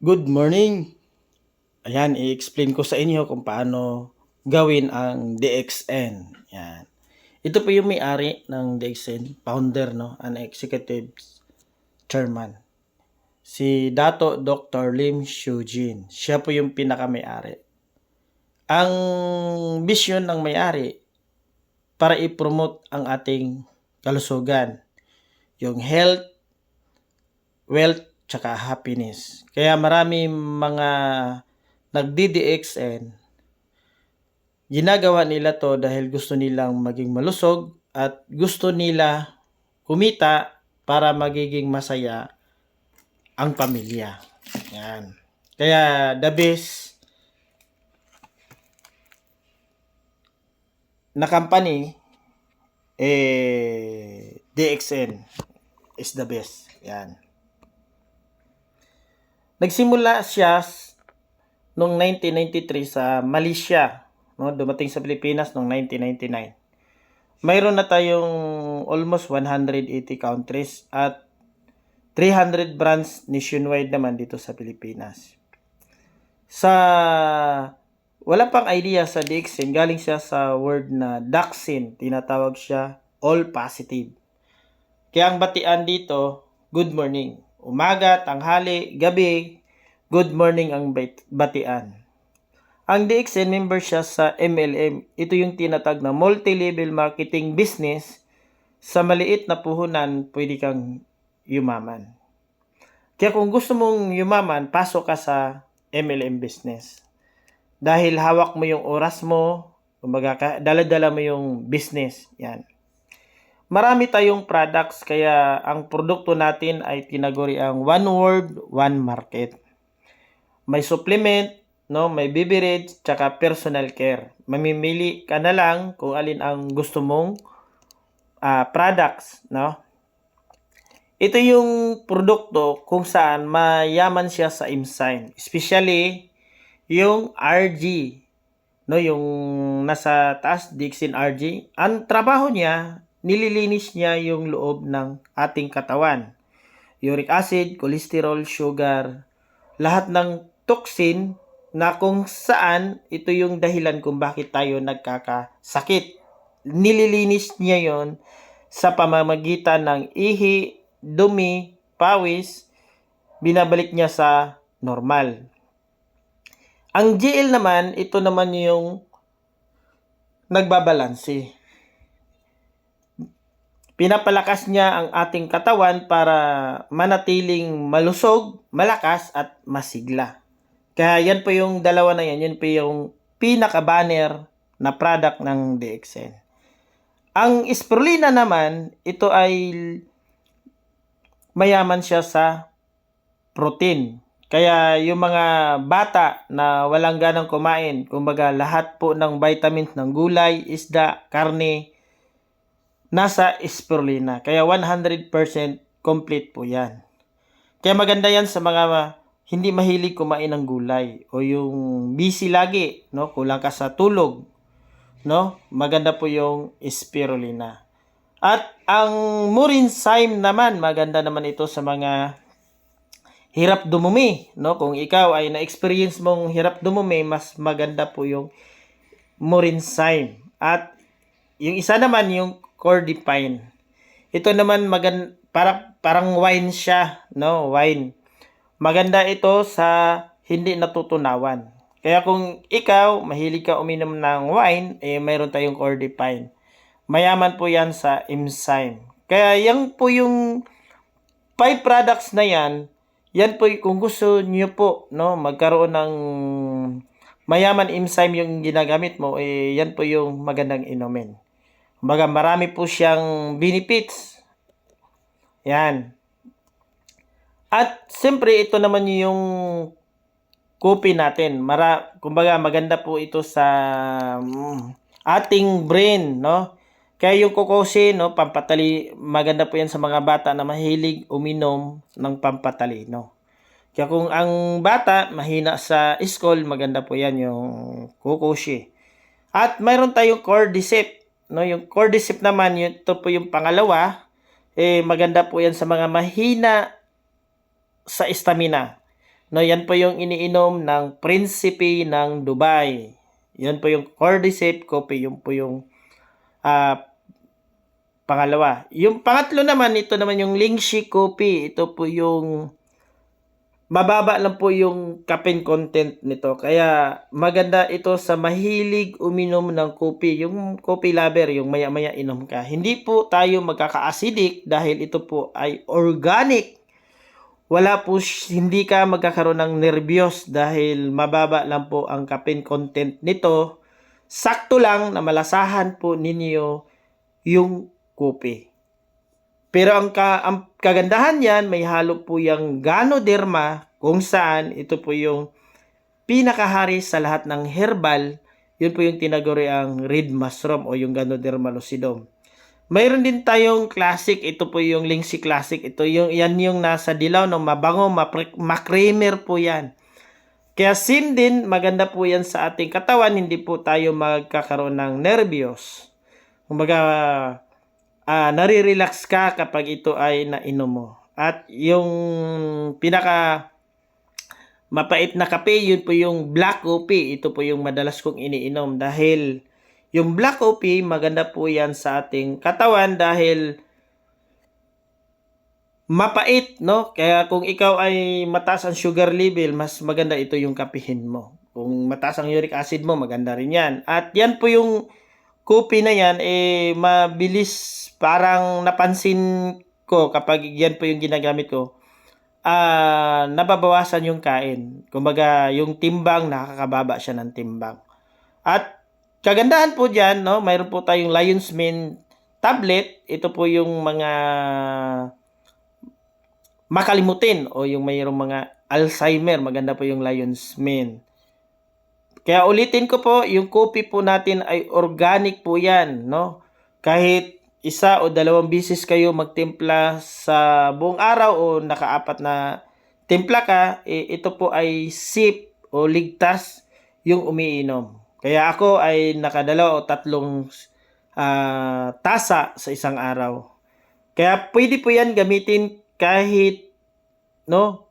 Good morning! Ayan, i-explain ko sa inyo kung paano gawin ang DXN. Yan. Ito po yung may-ari ng DXN, founder, no? An executive chairman. Si Dato Dr. Lim Shujin. Siya po yung pinaka-may-ari. Ang vision ng may-ari para i-promote ang ating kalusugan. Yung health, wealth, tsaka happiness. Kaya marami mga nagdi-DXN, ginagawa nila to dahil gusto nilang maging malusog at gusto nila kumita para magiging masaya ang pamilya. Yan. Kaya the best na company eh DXN is the best. Yan. Nagsimula siya noong 1993 sa Malaysia, no? Dumating sa Pilipinas noong 1999. Mayroon na tayong almost 180 countries at 300 brands nationwide naman dito sa Pilipinas. Sa wala pang idea sa Dixon, galing siya sa word na Daxin, tinatawag siya all positive. Kaya ang batian dito, good morning. Umaga, tanghali, gabi, good morning ang bat- batian. Ang DXN member siya sa MLM. Ito yung tinatag na multi-level marketing business. Sa maliit na puhunan, pwede kang yumaman. Kaya kung gusto mong yumaman, pasok ka sa MLM business. Dahil hawak mo yung oras mo, kumbaga, ka- dala-dala mo yung business. Yan. Marami tayong products kaya ang produkto natin ay tinaguri ang one word, one market. May supplement, no, may beverage, tsaka personal care. Mamimili ka na lang kung alin ang gusto mong ah, products, no? Ito yung produkto kung saan mayaman siya sa enzyme. Especially yung RG, no, yung nasa taas Dixin RG. Ang trabaho niya nililinis niya yung loob ng ating katawan. Uric acid, cholesterol, sugar, lahat ng toxin na kung saan ito yung dahilan kung bakit tayo nagkakasakit. Nililinis niya yon sa pamamagitan ng ihi, dumi, pawis, binabalik niya sa normal. Ang GL naman, ito naman yung nagbabalanse pinapalakas niya ang ating katawan para manatiling malusog, malakas at masigla. Kaya yan po yung dalawa na yan, yun po yung pinaka-banner na product ng DXN. Ang spirulina naman, ito ay mayaman siya sa protein. Kaya yung mga bata na walang ganang kumain, kumbaga lahat po ng vitamins ng gulay, isda, karne, nasa spirulina. Kaya 100% complete po yan. Kaya maganda yan sa mga hindi mahilig kumain ng gulay o yung busy lagi, no? Kulang ka sa tulog, no? Maganda po yung spirulina. At ang Murinzyme naman, maganda naman ito sa mga hirap dumumi, no? Kung ikaw ay na-experience mong hirap dumumi, mas maganda po yung Murinzyme. At yung isa naman yung Cordipine. Ito naman magan para parang wine siya, no? Wine. Maganda ito sa hindi natutunawan. Kaya kung ikaw mahilig ka uminom ng wine, eh mayroon tayong Cordipine. Mayaman po 'yan sa enzyme. Kaya yan po yung five products na yan, yan po kung gusto niyo po, no, magkaroon ng mayaman enzyme yung ginagamit mo, eh yan po yung magandang inumin. Kumbaga, marami po siyang benefits. Yan. At siyempre, ito naman yung kopi natin. Mara, kumbaga, maganda po ito sa mm, ating brain, no? Kaya yung kokosi, no, pampatali, maganda po yan sa mga bata na mahilig uminom ng pampatalino. Kaya kung ang bata mahina sa school, maganda po yan yung kokoshi. At mayroon tayong cordyceps no yung cordyceps naman yun, ito po yung pangalawa eh maganda po yan sa mga mahina sa stamina No, yan po yung iniinom ng Prinsipe ng Dubai. Yan po yung Cordyceps coffee, yun po yung ah, pangalawa. Yung pangatlo naman, ito naman yung Lingxi coffee. Ito po yung mababa lang po yung caffeine content nito. Kaya maganda ito sa mahilig uminom ng kopi. Yung coffee lover, yung maya-maya inom ka. Hindi po tayo magkaka-acidic dahil ito po ay organic. Wala po, hindi ka magkakaroon ng nervyos dahil mababa lang po ang caffeine content nito. Sakto lang na malasahan po ninyo yung kopi. Pero ang, ka, ang kagandahan niyan, may halo po yung Ganoderma kung saan ito po yung pinakahari sa lahat ng herbal. Yun po yung tinaguri ang red mushroom o yung Ganoderma lucidum. Mayroon din tayong classic, ito po yung Lingxi Classic. Ito yung yan yung nasa dilaw no, mabango, makremer po yan. Kaya same din, maganda po yan sa ating katawan, hindi po tayo magkakaroon ng nervyos. Kumbaga, ah nare-relax ka kapag ito ay nainom mo. At yung pinaka mapait na kape, yun po yung black coffee. Ito po yung madalas kong iniinom dahil yung black coffee, maganda po yan sa ating katawan dahil mapait, no? Kaya kung ikaw ay mataas ang sugar level, mas maganda ito yung kapihin mo. Kung mataas ang uric acid mo, maganda rin yan. At yan po yung kopi na yan, eh, mabilis, parang napansin ko kapag yan po yung ginagamit ko, ah, nababawasan yung kain. Kumbaga, yung timbang, nakakababa siya ng timbang. At kagandahan po dyan, no, mayroon po tayong Lion's Mane tablet. Ito po yung mga makalimutin o yung mayroong mga Alzheimer. Maganda po yung Lion's Mane. Kaya ulitin ko po, yung coffee po natin ay organic po yan, no? Kahit isa o dalawang bisis kayo magtimpla sa buong araw o nakaapat na timpla ka, eh, ito po ay sip o ligtas yung umiinom. Kaya ako ay nakadalawa o tatlong ah, tasa sa isang araw. Kaya pwede po yan gamitin kahit no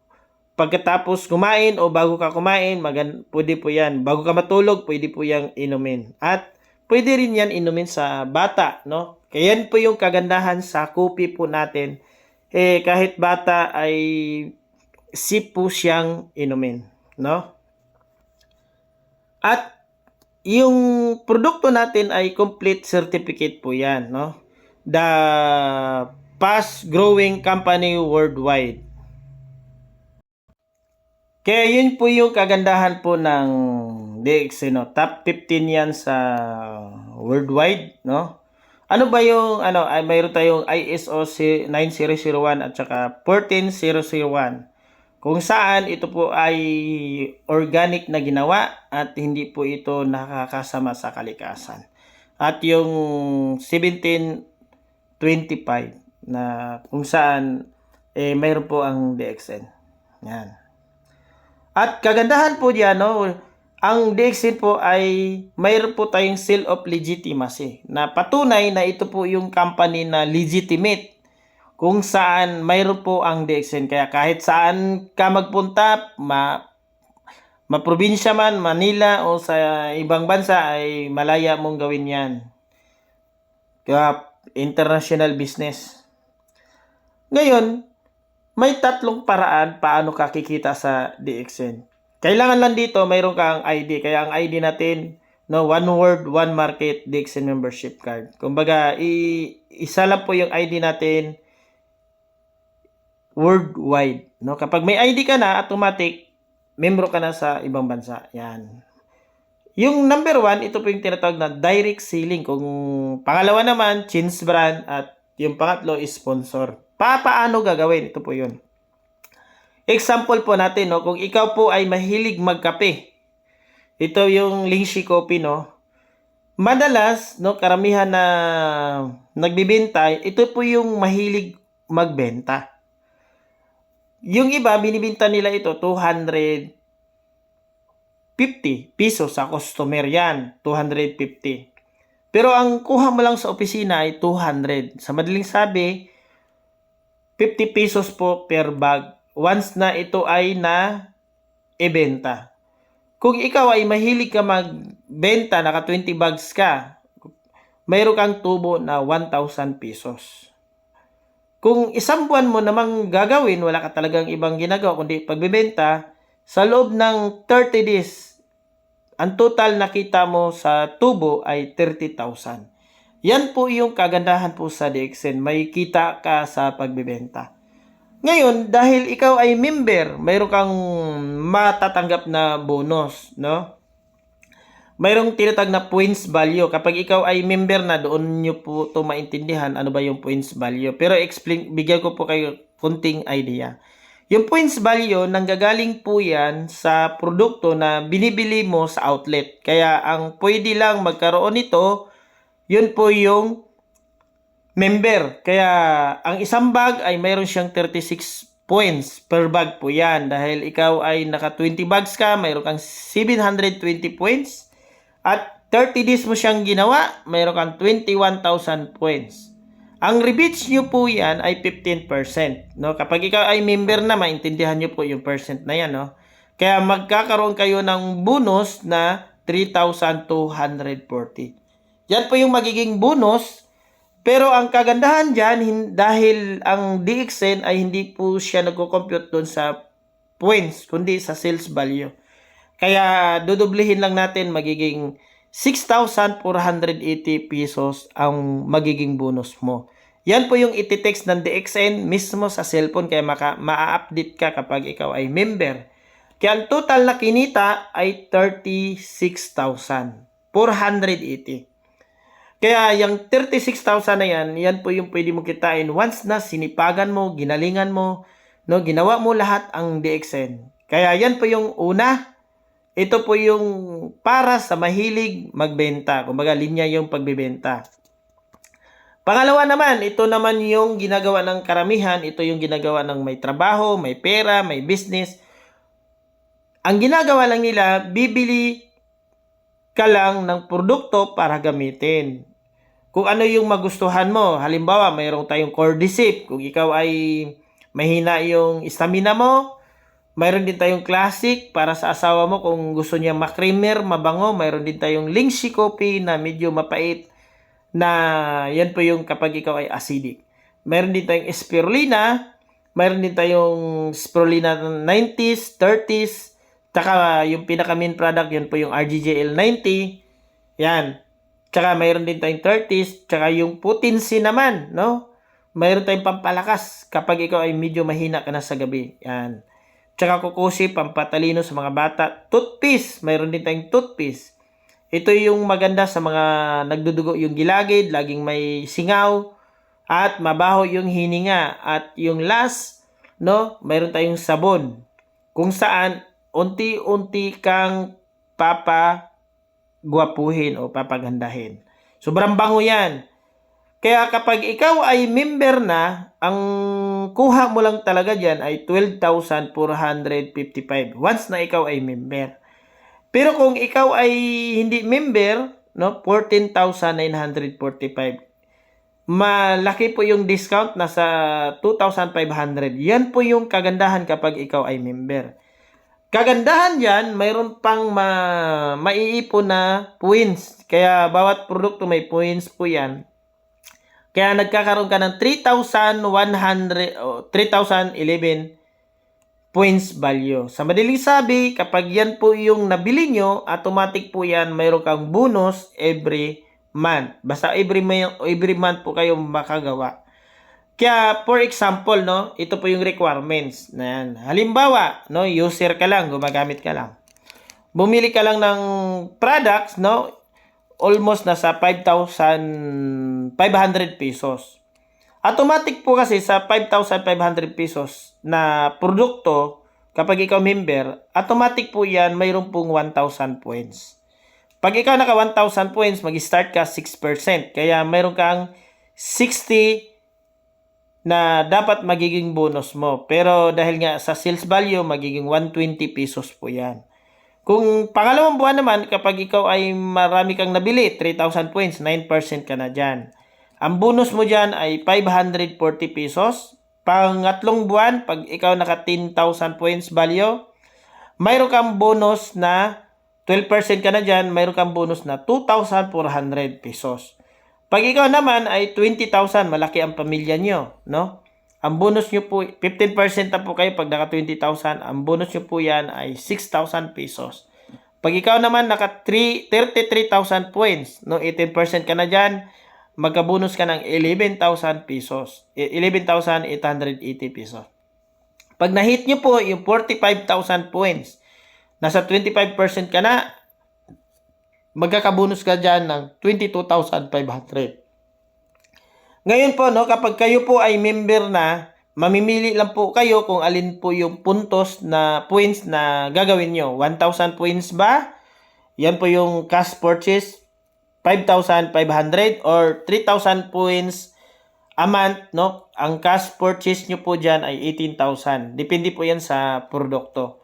pagkatapos kumain o bago ka kumain, magan pwede po yan. Bago ka matulog, pwede po yang inumin. At pwede rin yan inumin sa bata, no? Kaya yan po yung kagandahan sa kopi po natin. Eh, kahit bata ay sip po siyang inumin, no? At yung produkto natin ay complete certificate po yan, no? The fast growing company worldwide. Kaya yun po yung kagandahan po ng DXC, no? Top 15 yan sa worldwide, no? Ano ba yung, ano, ay mayroon tayong ISO 9001 at saka 14001 kung saan ito po ay organic na ginawa at hindi po ito nakakasama sa kalikasan. At yung 1725 na kung saan eh mayroon po ang DXN. Yan. At kagandahan po diyan, no, ang DXN po ay mayroon po tayong seal of legitimacy na patunay na ito po yung company na legitimate kung saan mayroon po ang DXN. Kaya kahit saan ka magpunta, ma maprobinsya man, Manila o sa ibang bansa ay malaya mong gawin yan. Kaya international business. Ngayon, may tatlong paraan paano ka kikita sa DXN. Kailangan lang dito, mayroon kang ID. Kaya ang ID natin, no, one word, one market, DXN membership card. Kumbaga, i- isa lang po yung ID natin worldwide. No? Kapag may ID ka na, automatic, membro ka na sa ibang bansa. Yan. Yung number one, ito po yung tinatawag na direct selling. Kung pangalawa naman, Chins brand at yung pangatlo is sponsor. Pa paano gagawin? Ito po yun. Example po natin, no? kung ikaw po ay mahilig magkape, ito yung Lingxi Coffee, no? Madalas, no, karamihan na nagbibenta, ito po yung mahilig magbenta. Yung iba, binibinta nila ito 250 pesos sa customer yan. 250. Pero ang kuha mo lang sa opisina ay 200. Sa madaling sabi, 50 pesos po per bag. Once na ito ay na ibenta. Kung ikaw ay mahilig ka magbenta, naka 20 bags ka, mayroon kang tubo na 1,000 pesos. Kung isang buwan mo namang gagawin, wala ka talagang ibang ginagawa kundi pagbebenta, sa loob ng 30 days, ang total nakita mo sa tubo ay 30,000. Yan po yung kagandahan po sa DXN. May kita ka sa pagbebenta. Ngayon, dahil ikaw ay member, mayroon kang matatanggap na bonus, no? Mayroong tinatag na points value. Kapag ikaw ay member na, doon nyo po to maintindihan ano ba yung points value. Pero explain, bigyan ko po kayo kunting idea. Yung points value, nanggagaling po yan sa produkto na binibili mo sa outlet. Kaya ang pwede lang magkaroon nito, yun po yung member. Kaya ang isang bag ay mayroon siyang 36 points per bag po yan. Dahil ikaw ay naka 20 bags ka, mayroon kang 720 points. At 30 days mo siyang ginawa, mayroon kang 21,000 points. Ang rebates nyo po yan ay 15%. No? Kapag ikaw ay member na, maintindihan nyo po yung percent na yan. No? Kaya magkakaroon kayo ng bonus na 3,240. Yan po yung magiging bonus. Pero ang kagandahan dyan, dahil ang DXN ay hindi po siya nagko-compute doon sa points, kundi sa sales value. Kaya dudublihin lang natin magiging 6,480 pesos ang magiging bonus mo. Yan po yung iti-text ng DXN mismo sa cellphone kaya maka, ma-update ka kapag ikaw ay member. Kaya ang total na kinita ay 36,480. Kaya yung 36,000 na yan, yan po yung pwede mo kitain once na sinipagan mo, ginalingan mo, no, ginawa mo lahat ang DXN. Kaya yan po yung una, ito po yung para sa mahilig magbenta. Kumbaga, linya yung pagbebenta. Pangalawa naman, ito naman yung ginagawa ng karamihan. Ito yung ginagawa ng may trabaho, may pera, may business. Ang ginagawa lang nila, bibili ka lang ng produkto para gamitin. Kung ano yung magustuhan mo, halimbawa, mayroong tayong cordyceps. Kung ikaw ay mahina yung stamina mo, mayroon din tayong classic para sa asawa mo kung gusto niya makremer, mabango. Mayroon din tayong Lingxi coffee na medyo mapait na yan po yung kapag ikaw ay acidic. Mayroon din tayong spirulina. Mayroon din tayong spirulina 90s, 30s. Tsaka yung pinaka main product, yan po yung RGJL 90. Yan. Tsaka mayroon din tayong 30s. Tsaka yung potency naman, no? Mayroon tayong pampalakas kapag ikaw ay medyo mahina ka na sa gabi. Yan. Tsaka kukusi, pampatalino sa mga bata. Toothpaste, mayroon din tayong toothpaste. Ito yung maganda sa mga nagdudugo yung gilagid, laging may singaw, at mabaho yung hininga. At yung last, no, mayroon tayong sabon. Kung saan, unti-unti kang papa gwapuhin o papagandahin. Sobrang bango yan. Kaya kapag ikaw ay member na, ang kuha mo lang talaga dyan ay 12,455 once na ikaw ay member. Pero kung ikaw ay hindi member, no, 14,945. Malaki po yung discount nasa 2,500. Yan po yung kagandahan kapag ikaw ay member. Kagandahan yan, mayroon pang ma maiipon na points. Kaya bawat produkto may points po yan. Kaya nagkakaroon ka ng 3,100 o 3,011 points value. Sa madaling sabi, kapag yan po yung nabili nyo, automatic po yan, mayroon kang bonus every month. Basta every, every month po kayo makagawa. Kaya, for example, no, ito po yung requirements. Na yan. Halimbawa, no, user ka lang, gumagamit ka lang. Bumili ka lang ng products, no, almost nasa 5,500 pesos. Automatic po kasi sa 5,500 pesos na produkto, kapag ikaw member, automatic po yan, mayroon pong 1,000 points. Pag ikaw naka 1,000 points, mag-start ka 6%. Kaya mayroon kang 60 na dapat magiging bonus mo. Pero dahil nga sa sales value, magiging 120 pesos po yan. Kung pangalawang buwan naman, kapag ikaw ay marami kang nabili, 3,000 points, 9% ka na dyan. Ang bonus mo dyan ay 540 pesos. Pangatlong buwan, pag ikaw naka 10,000 points value, mayroon kang bonus na 12% ka na dyan, mayroon kang bonus na 2,400 pesos. Pag ikaw naman ay 20,000, malaki ang pamilya nyo, no? Ang bonus nyo po, 15% na po kayo pag naka 20,000, ang bonus nyo po yan ay 6,000 pesos. Pag ikaw naman naka 3, 33,000 points, no? 18% ka na dyan, magka-bonus ka ng 11,000 pesos. Eh, 11,880 pesos. Pag na-hit nyo po yung 45,000 points, nasa 25% ka na, magkakabonus ka dyan ng 22,500. Ngayon po, no, kapag kayo po ay member na, mamimili lang po kayo kung alin po yung puntos na points na gagawin nyo. 1,000 points ba? Yan po yung cash purchase, 5,500 or 3,000 points a month, no? Ang cash purchase nyo po dyan ay 18,000. Depende po yan sa produkto.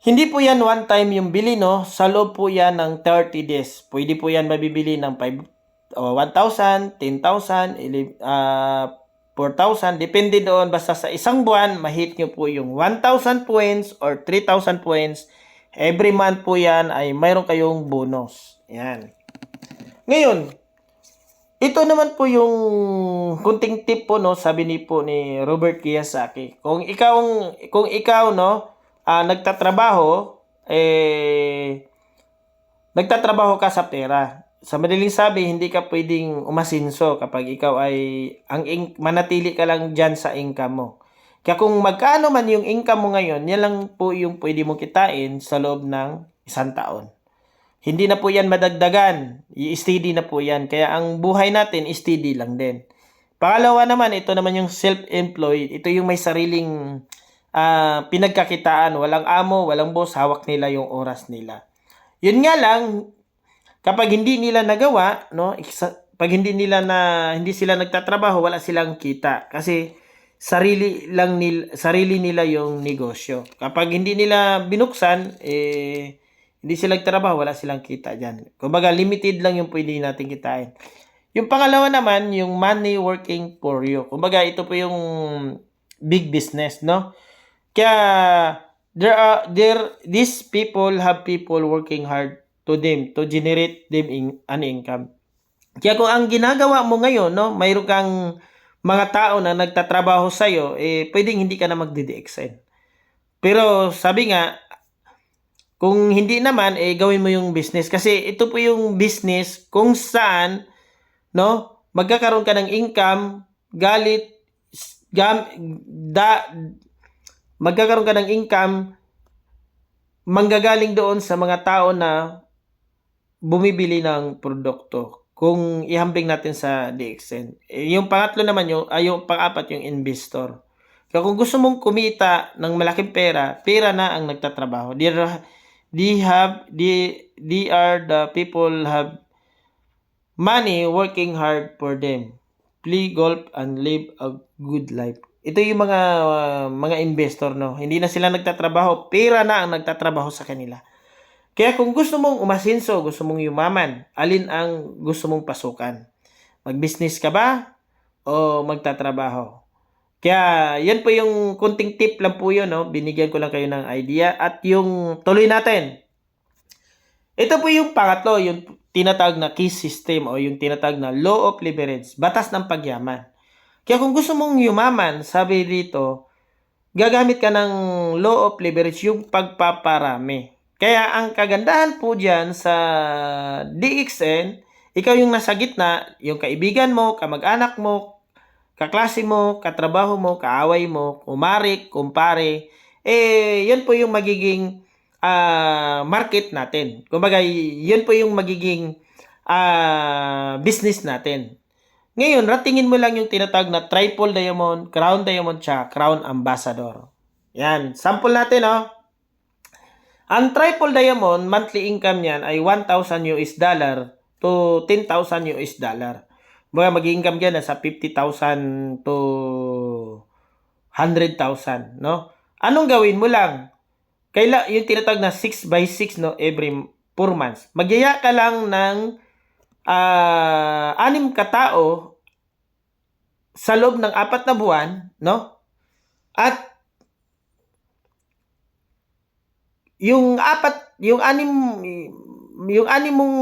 Hindi po yan one time yung bili, no? Sa loob po yan ng 30 days. Pwede po yan mabibili ng 5, uh, 1,000, 10,000, ili- uh, 4,000. Depende doon. Basta sa isang buwan, mahit nyo po yung 1,000 points or 3,000 points. Every month po yan ay mayroon kayong bonus. Yan. Ngayon, ito naman po yung kunting tip po no, sabi ni po ni Robert Kiyosaki. Kung ikaw kung ikaw no, ah, nagtatrabaho eh nagtatrabaho ka sa pera. Sa madaling sabi, hindi ka pwedeng umasinso kapag ikaw ay ang in- manatili ka lang diyan sa income mo. Kaya kung magkano man yung income mo ngayon, yan lang po yung pwede mo kitain sa loob ng isang taon. Hindi na po yan madagdagan. I-steady na po yan. Kaya ang buhay natin, steady lang din. Pangalawa naman, ito naman yung self-employed. Ito yung may sariling ah, pinagkakitaan. Walang amo, walang boss, hawak nila yung oras nila. Yun nga lang, kapag hindi nila nagawa, no, pag hindi nila na hindi sila nagtatrabaho, wala silang kita kasi sarili lang nil, sarili nila yung negosyo. Kapag hindi nila binuksan, eh hindi sila nagtrabaho, wala silang kita diyan. Kumbaga limited lang yung pwede natin kitain. Yung pangalawa naman, yung money working for you. Kumbaga ito po yung big business, no? Kaya there are there these people have people working hard to them to generate them in, an income. Kaya kung ang ginagawa mo ngayon, no, mayroon kang mga tao na nagtatrabaho sa iyo, eh pwedeng hindi ka na magdi-DXN. Pero sabi nga, kung hindi naman, eh gawin mo yung business. Kasi ito po yung business kung saan, no, magkakaroon ka ng income, galit, gam, da, magkakaroon ka ng income, manggagaling doon sa mga tao na bumibili ng produkto. Kung ihambing natin sa DXN. Eh, yung pangatlo naman yung, ay yung pang-apat yung investor. Kaya kung gusto mong kumita ng malaking pera, pera na ang nagtatrabaho. They, they have, they, they are the people have money working hard for them. Play golf and live a good life. Ito yung mga uh, mga investor no. Hindi na sila nagtatrabaho, pera na ang nagtatrabaho sa kanila. Kaya kung gusto mong umasinso, gusto mong yumaman, alin ang gusto mong pasukan? Mag-business ka ba o magtatrabaho? Kaya yan po yung kunting tip lang po yun, no? binigyan ko lang kayo ng idea at yung tuloy natin. Ito po yung pangatlo, yung tinatawag na key system o yung tinatawag na law of leverage, batas ng pagyaman. Kaya kung gusto mong yumaman, sabi dito, gagamit ka ng law of leverage, yung pagpaparami. Kaya ang kagandahan po dyan sa DXN, ikaw yung nasa gitna, yung kaibigan mo, kamag-anak mo, kaklase mo, katrabaho mo, kaaway mo, kumarik, kumpare, eh, yan po yung magiging ah, market natin. Kumbaga, yun po yung magiging ah, business natin. Ngayon, ratingin mo lang yung tinatawag na triple diamond, crown diamond, tsaka crown ambassador. Yan. Sample natin, oh. Ang triple diamond, monthly income niyan ay 1,000 US dollar to 10,000 US dollar. Mga mag-income dyan sa 50,000 to 100,000, no? Anong gawin mo lang? Kaila, yung tinatawag na 6 by 6, no? Every 4 months. Magyaya ka lang ng ah anim katao sa loob ng apat na buwan, no? At yung apat, yung anim, yung anim mong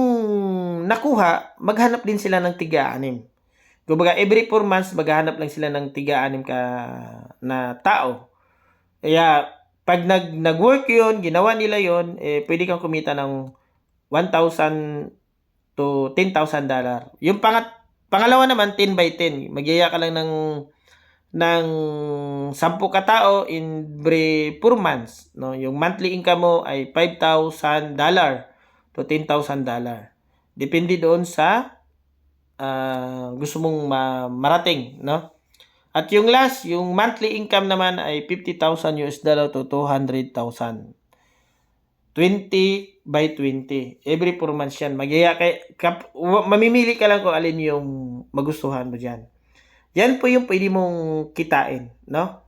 nakuha, maghanap din sila ng tiga-anim. Kumbaga, every 4 months, maghanap lang sila ng tiga-anim ka na tao. Kaya, pag nag, nag-work yun, ginawa nila yun, eh, pwede kang kumita ng 1,000 to 10,000 dollar. Yung pangat, pangalawa naman, 10 by 10. Magyaya ka lang ng ng 10 katao in every 4 months, no? Yung monthly income mo ay 5,000 dollar to 10,000 dollar. Depende doon sa ah, gusto mong ma- marating, no? At yung last, yung monthly income naman ay 50,000 US dollar to 200,000. 20 by 20. Every 4 months yan. Magyaya kay, kap, mamimili ka lang kung alin yung magustuhan mo dyan. Yan po yung pwede mong kitain, no?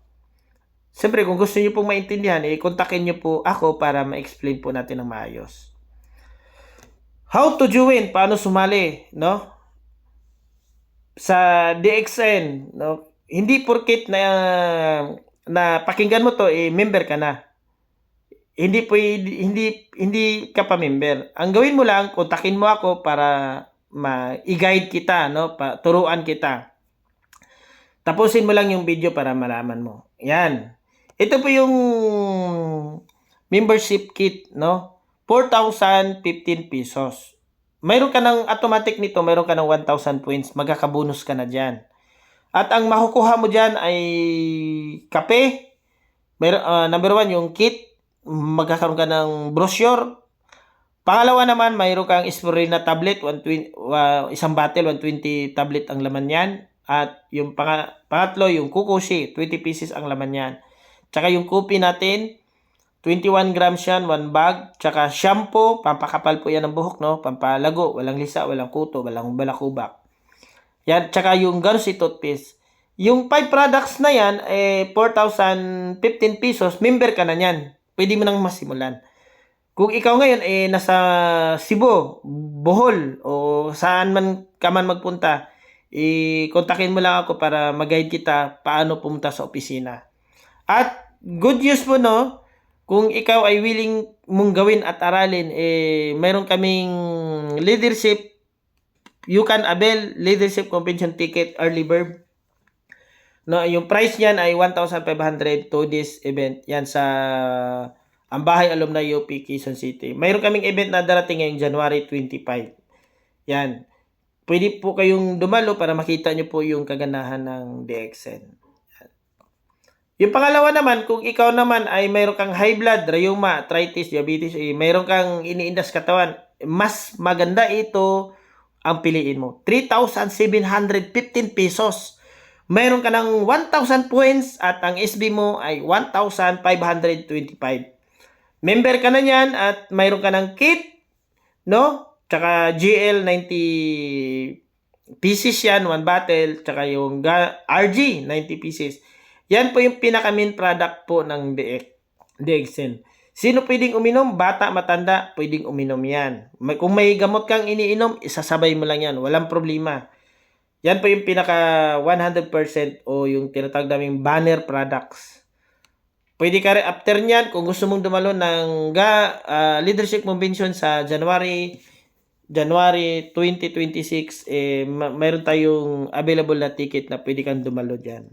Siyempre, kung gusto niyo pong maintindihan, eh, kontakin niyo po ako para ma-explain po natin ng maayos. How to join? Paano sumali, no? Sa DXN, no? Hindi porket na na pakinggan mo to, eh, member ka na. Hindi po hindi hindi ka pa member. Ang gawin mo lang, kontakin mo ako para ma-guide kita, no? Pa, turuan kita. Tapusin mo lang yung video para malaman mo. Yan. Ito po yung membership kit, no? 4,015 pesos. Mayroon ka ng automatic nito, mayroon ka ng 1,000 points. Magkakabonus ka na dyan. At ang makukuha mo dyan ay kape. Mayroon, ah, number one, yung kit. Magkakaroon ka ng brochure. Pangalawa naman, mayroon kang Spirulina tablet, 120, wa- isang bottle, 120 tablet ang laman yan. At yung panga, pangatlo, yung kukushi, 20 pieces ang laman yan. Tsaka yung kopi natin, 21 grams yan, one bag. Tsaka shampoo, pampakapal po yan ng buhok, no? Pampalago, walang lisa, walang kuto, walang balakubak. Yan, tsaka yung Garci toothpaste. Yung 5 products na yan, eh, 4,015 pesos, member ka na yan. Pwede mo nang masimulan. Kung ikaw ngayon, eh, nasa Cebu, Bohol, o saan man ka man magpunta, i-kontakin mo lang ako para mag-guide kita paano pumunta sa opisina. At good news po no, kung ikaw ay willing mong gawin at aralin, eh, meron kaming leadership, you can avail leadership convention ticket early bird. No, yung price niyan ay 1,500 to this event. Yan sa ang Bahay Alumni UP Quezon City. Mayroon kaming event na darating ngayong January 25. Yan. Pwede po kayong dumalo para makita nyo po yung kaganahan ng DXN. Yung pangalawa naman, kung ikaw naman ay mayroon kang high blood, rheuma, arthritis, diabetes, eh, mayroon kang iniindas katawan, mas maganda ito ang piliin mo. 3,715 pesos. Mayroon ka ng 1,000 points at ang SB mo ay 1,525. Member ka na niyan at mayroon ka ng kit, no? Tsaka GL 90 pieces yan, one bottle, tsaka yung RG 90 pieces. Yan po yung pinaka main product po ng DX, DXN. Sino pwedeng uminom? Bata, matanda, pwedeng uminom yan. May, kung may gamot kang iniinom, isasabay mo lang yan. Walang problema. Yan po yung pinaka 100% o yung tinatawag naming banner products. Pwede ka rin after nyan, kung gusto mong dumalo ng ga, ah, leadership convention sa January January 2026, eh, ma- mayroon tayong available na ticket na pwede kang dumalo dyan.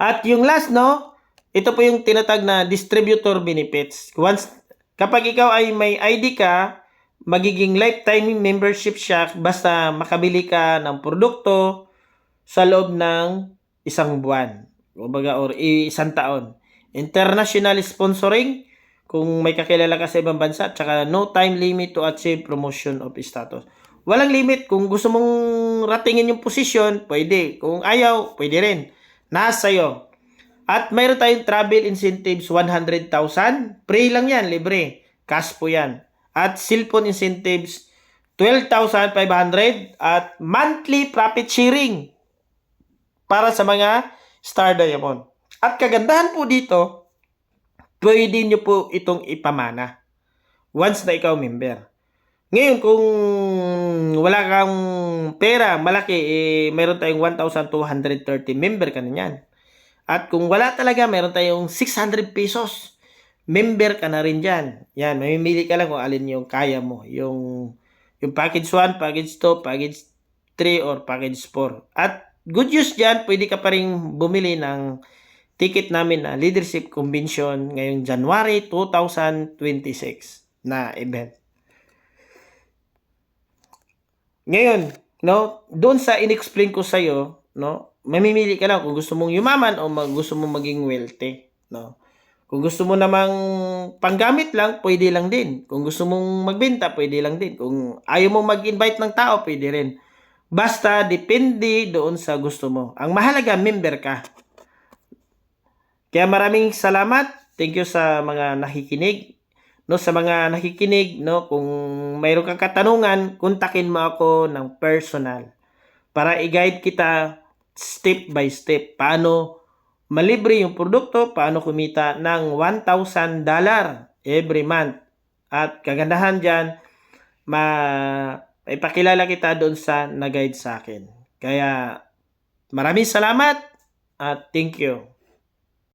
At yung last, no, ito po yung tinatag na distributor benefits. Once, kapag ikaw ay may ID ka, magiging lifetime membership siya basta makabili ka ng produkto sa loob ng isang buwan. Kumbaga, or isang taon. International sponsoring, kung may kakilala ka sa ibang bansa, tsaka no time limit to achieve promotion of status. Walang limit. Kung gusto mong ratingin yung position, pwede. Kung ayaw, pwede rin. Nasa sa'yo. At mayroon tayong travel incentives 100,000. Free lang yan, libre. Cash po yan. At cellphone incentives 12,500 at monthly profit sharing para sa mga Star Diamond. At kagandahan po dito, pwede nyo po itong ipamana once na ikaw member. Ngayon, kung wala kang pera, malaki, eh, meron tayong 1,230 member ka na yan. At kung wala talaga, meron tayong 600 pesos. Member ka na rin dyan. Yan, mamimili ka lang kung alin yung kaya mo. Yung, yung package 1, package 2, package 3, or package 4. At good news dyan, pwede ka pa rin bumili ng ticket namin na Leadership Convention ngayong January 2026 na event. Ngayon, no, doon sa inexplain ko sa'yo, no, mamimili ka lang kung gusto mong yumaman o mag, gusto mong maging wealthy, no. Kung gusto mo namang panggamit lang, pwede lang din. Kung gusto mong magbenta, pwede lang din. Kung ayaw mong mag-invite ng tao, pwede rin. Basta, depende doon sa gusto mo. Ang mahalaga, member ka. Kaya maraming salamat. Thank you sa mga nakikinig. No, sa mga nakikinig, no, kung mayroon kang katanungan, kontakin mo ako ng personal para i-guide kita step by step paano malibre yung produkto, paano kumita ng $1,000 every month. At kagandahan dyan, ma ipakilala kita doon sa nag-guide sa akin. Kaya maraming salamat at thank you.